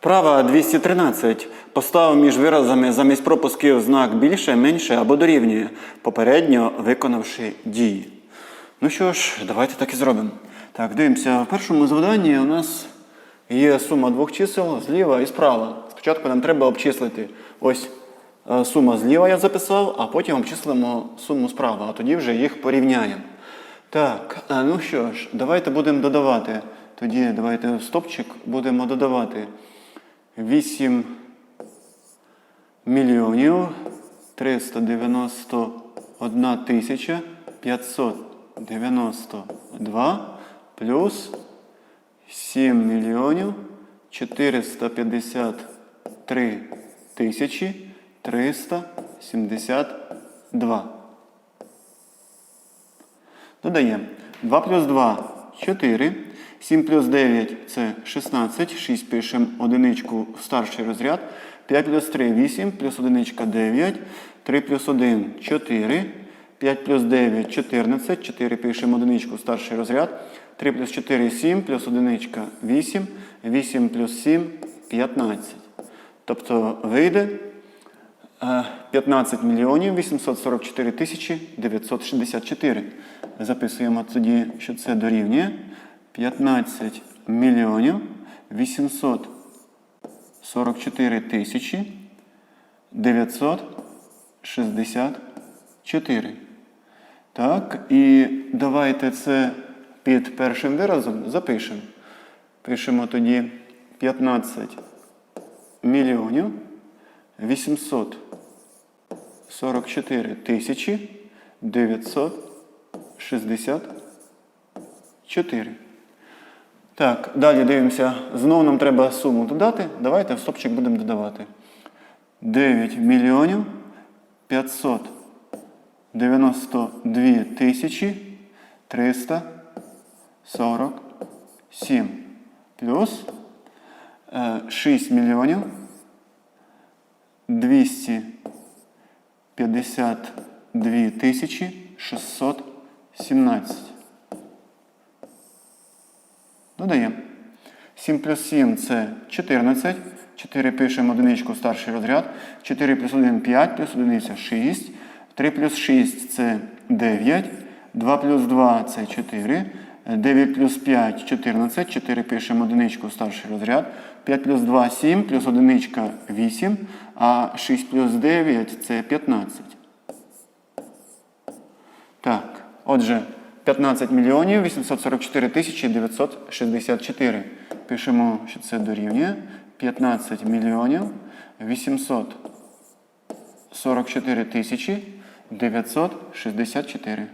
Вправа 213. Постав між виразами замість пропусків знак більше, менше або дорівнює, попередньо виконавши дії. Ну що ж, давайте так і зробимо. Так, дивимося, в першому завданні у нас є сума двох чисел зліва і справа. Спочатку нам треба обчислити ось е, сума зліва я записав, а потім обчислимо суму справа, а тоді вже їх порівняємо. Так, ну що ж, давайте будемо додавати. Тоді давайте в стопчик будемо додавати 8 мільйонів 391 тисяча 592 плюс 7 мільйонів 453 тисячі 372. Додаємо. 2 плюс 2 4. 7 плюс 9 це 16. 6 пишемо одиничку в старший розряд. 5 плюс 3 8, плюс одиничка 9. 3 плюс 1 4. 5 плюс 9 14. 4 пишемо одиничку в старший розряд. 3 плюс 4 7, плюс одиничка 8. 8 плюс 7 15. Тобто вийде Е, 15 мільйонів 844 тисячі 964. Записуємо тоді, що це дорівнює 15 мільйонів 844 тисячі 964. Так, і давайте це під першим виразом запишемо. Пишемо тоді 15 мільйонів 844 тисячі 964. Так, далі дивимося. Знову нам треба суму додати. Давайте в стопчик будемо додавати. 9 мільйонів 592 тисячі 347. Плюс е, 6 мільйонів 252 тисячі 617. Додаємо. 7 плюс 7 це 14. 4 пишемо одиничку старший розряд. 4 плюс 1 5, плюс 1 6. 3 плюс 6 це 9. 2 плюс 2 це 4. 9 плюс 5 14. 4 пишемо одиничку старший розряд. 5 плюс 2 7, плюс одиничка 8. А 6 плюс 9 це 15. Так, отже, 15 мільйонів 844 тисячі 964. Пишемо, що це дорівнює 15 мільйонів 844 тисячі 964.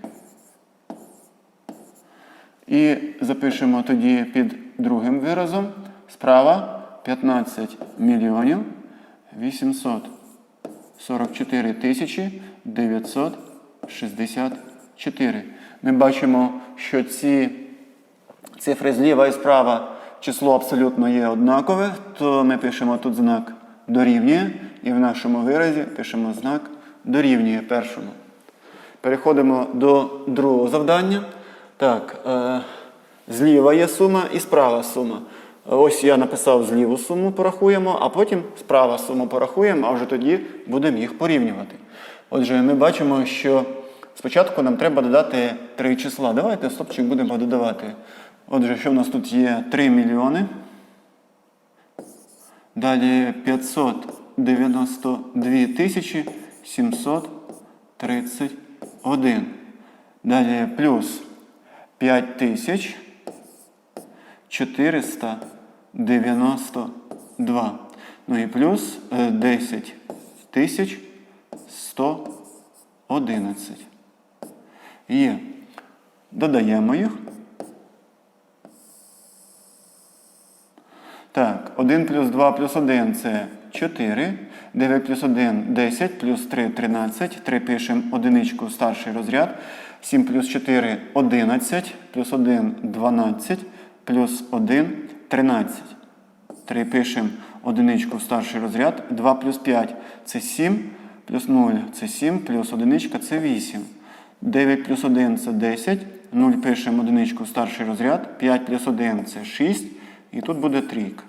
І запишемо тоді під другим виразом. Справа 15 мільйонів 844 тисячі 964. Ми бачимо, що ці цифри зліва і справа число абсолютно є однакове, то ми пишемо тут знак дорівнює і в нашому виразі пишемо знак дорівнює першому. Переходимо до другого завдання. Так, е, зліва є сума і справа сума. Ось я написав зліву суму, порахуємо, а потім справа суму порахуємо, а вже тоді будемо їх порівнювати. Отже, ми бачимо, що спочатку нам треба додати три числа. Давайте стопчик будемо додавати. Отже, що в нас тут є 3 мільйони. Далі 592 тисячі 731. Далі плюс 5 тисяч 492. Ну і плюс е, 10 тисяч 111. Є. Додаємо їх. Так, 1 плюс 2 плюс 1 це 4. 9 плюс 1 10, плюс 3 13. 3 пишемо одиничку старший розряд. 7 плюс 4 11, плюс 1 12, плюс 1 13. 3 пишемо одиничку в старший розряд. 2 плюс 5 це 7, плюс 0 це 7, плюс одиничка це 8. 9 плюс 1 це 10. 0 пишемо одиничку старший розряд. 5 плюс 1 це 6. І тут буде трійка.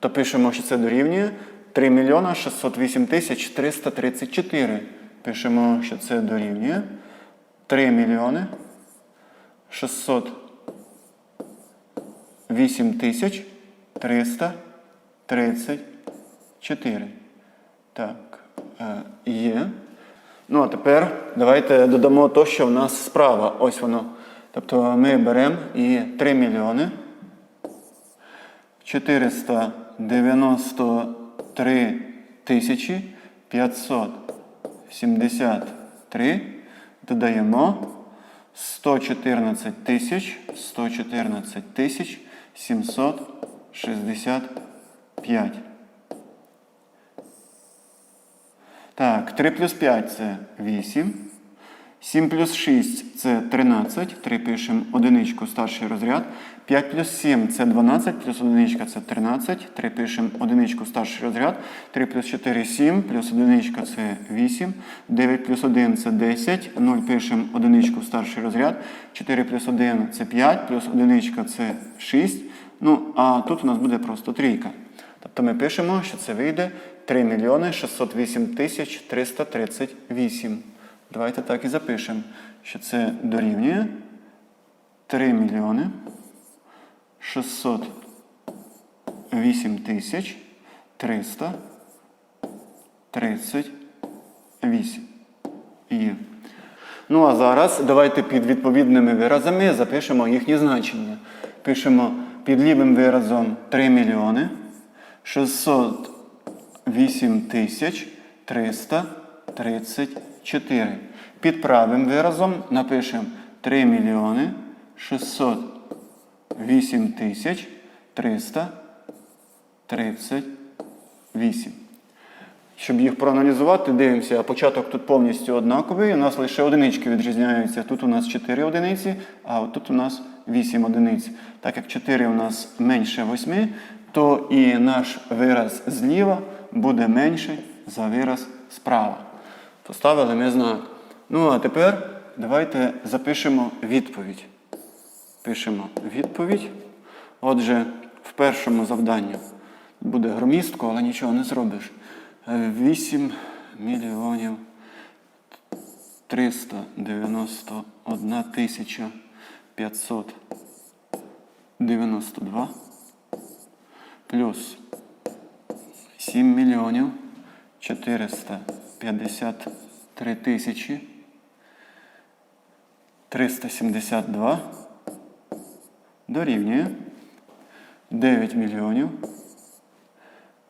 То пишемо, що це дорівнює 3 мільйона 608 тисяч 334. Пишемо, що це дорівнює 3 мільйони 608 тисяч 334. Так, е, є. Ну, а тепер давайте додамо то, що в нас справа. Ось воно. Тобто ми беремо і 3 мільйони 493 тисячі 573 додаємо 114 тисяч 114 тисяч 765. Так, 3 плюс 5 це 8. 7 плюс 6 це 13. 3 пишемо одиничку старший розряд. 5 плюс 7 це 12, плюс одиничка це 13. 3 пишемо одиничку старший розряд. 3 плюс 4 7, плюс одиничка це 8. 9 плюс 1 це 10. 0 пишемо одиничку старший розряд. 4 плюс 1 це 5, плюс одиничка це 6. Ну, а тут у нас буде просто трійка. Тобто ми пишемо, що це вийде 3 мільйони 608 тисяч 338. Давайте так і запишемо, що це дорівнює 3 мільйони 608 тисяч 338. Є. Ну, а зараз давайте під відповідними виразами запишемо їхні значення. Пишемо під лівим виразом 3 мільйони 600. 8334. Під правим виразом напишемо 3 мільйони 608 тисяч 338. Щоб їх проаналізувати, дивимося, початок тут повністю однаковий. У нас лише одинички відрізняються. Тут у нас 4 одиниці, а от тут у нас 8 одиниць. Так як 4 у нас менше 8, то і наш вираз зліва буде менший за вираз справа. Поставили ми знак. Ну а тепер давайте запишемо відповідь. Пишемо відповідь. Отже, в першому завданні буде громістко, але нічого не зробиш. 8 мільйонів 391 тисяча 592 плюс 7 мільйонів 453 тисячі 372 дорівнює 9 мільйонів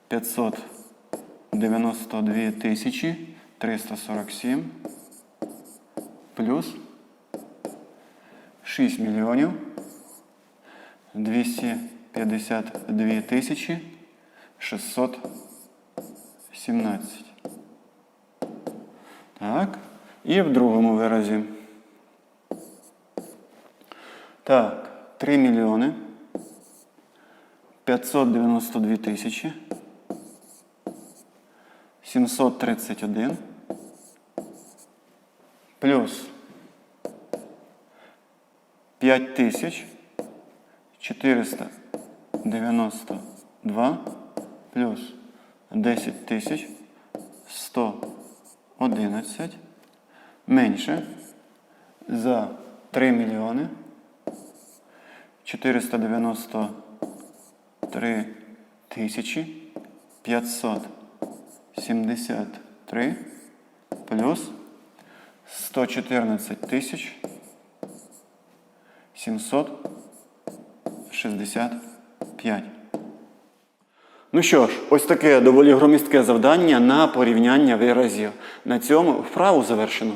592 тисячі 347 плюс 6 мільйонів 252 тисячі 617. Так. І в другому виразі. Так, 3 мільйони 592 тисячі 731 плюс 5 тисяч 492 плюс 10 тисяч 111 менше. За 3 мільйони. 493 тисячі 573 плюс 114 тисяч 765. Ну що ж, ось таке доволі громістке завдання на порівняння виразів. На цьому вправу завершено.